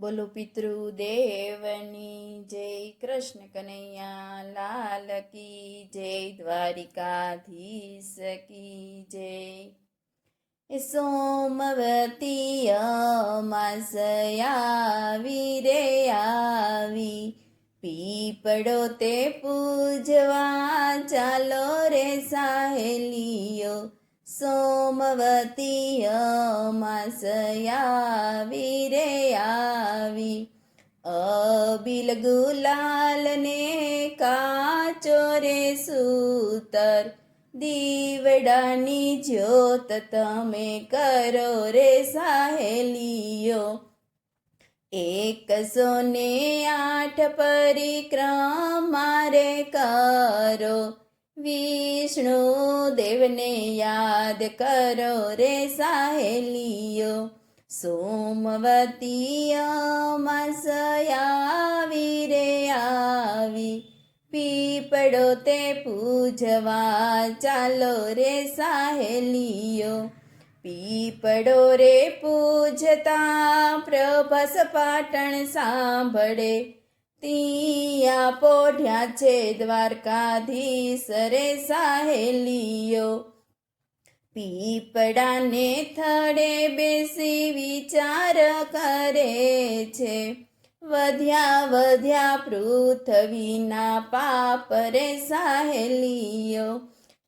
બોલો પિતૃદેવની જય, કૃષ્ણ કનૈયા લાલ કી જય, દ્વારિકાધીશ કી જય. સોમવતી અમાસયાવી રે આવી, પીપળો તે પૂજવા ચાલો રે સાહેલીઓ. સોમવતી અમાસયાવી રે આવી અબિલ ગુલાલ ને કાચો રે સૂતર દીવડાની જ્યોત તમે કરો રે સાહેલીઓ એકસો ને આઠ પરિક્રમા રે કરો વિષ્ણુ દેવને યાદ કરો રે સાહેલીઓ. સોમવતી આવી રે આવી. પીપળો તે પૂજવા ચાલો રે સાહેલીઓ. પીપળો રે પૂજતા પ્રભસ પાટણ સાંભળે. તિયા પોઢ્યા છે દ્વારકાધીશ રે સાહેલીઓ. પીપળાને થડે બેસી વિચાર કરે છે. વધ્યા વધ્યા પૃથ્વીના પાપ રે સાહેલીઓ.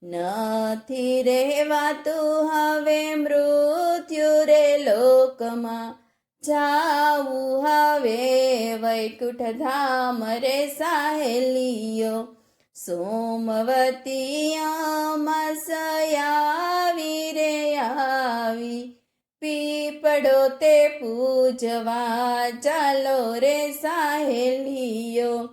નથી રહેવાતું હવે મૃત્યુ રે લોકમાં. જાવું હવે વૈકુંઠ ધામ રે સાહેલીઓ. સોમવતી અમાસયાવી રે આવી. પીપળો તે પૂજવા ચાલો રે સાહેલીઓ.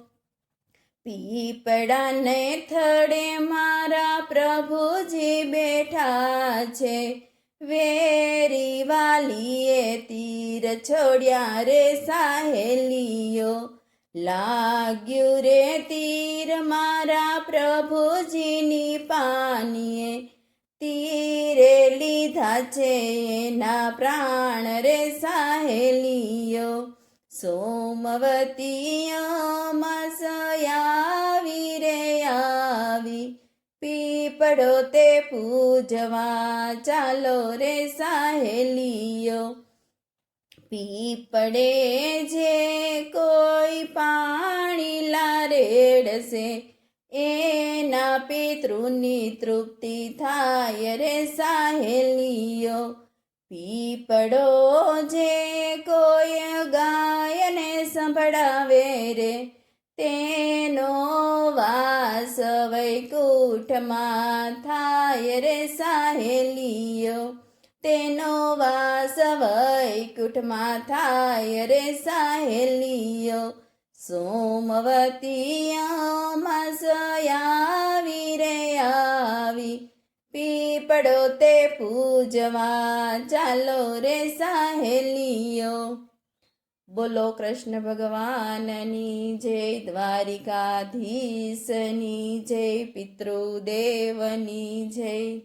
પીપળાને થડે મારા પ્રભુજી બેઠા છે. વેરી વાલીએ તીર છોડ્યા રે સાહેલીઓ. લાગ્યું રે તીર મારા પ્રભુજીની પાનીએ. તીરે લીધા છે એના પ્રાણ રે સાહેલીઓ. સોમવતી મસયાવી રે આવી. પીપળો તે પૂજવા ચાલો રે સાહેલીઓ. પીપળે જે કોઈ પાણી લારેડશે. એના પિતૃની તૃપ્તિ થાય રે સાહેલીઓ. પીપળો જે કોઈ ગાયને સંભળાવે રે. તેનો વાસ વૈકુંઠમાં થાય રે સાહેલીઓ. તેનો વાસ વૈકુંઠમાં થાય રે સાહેલીઓ સોમવતી અમાસયાવી રે આવી. પીપળો તે પૂજવા ચાલો રે સાહેલીઓ બોલો કૃષ્ણ ભગવાનની જય, દ્વારિકાધીશની જય, પિતૃદેવની જય.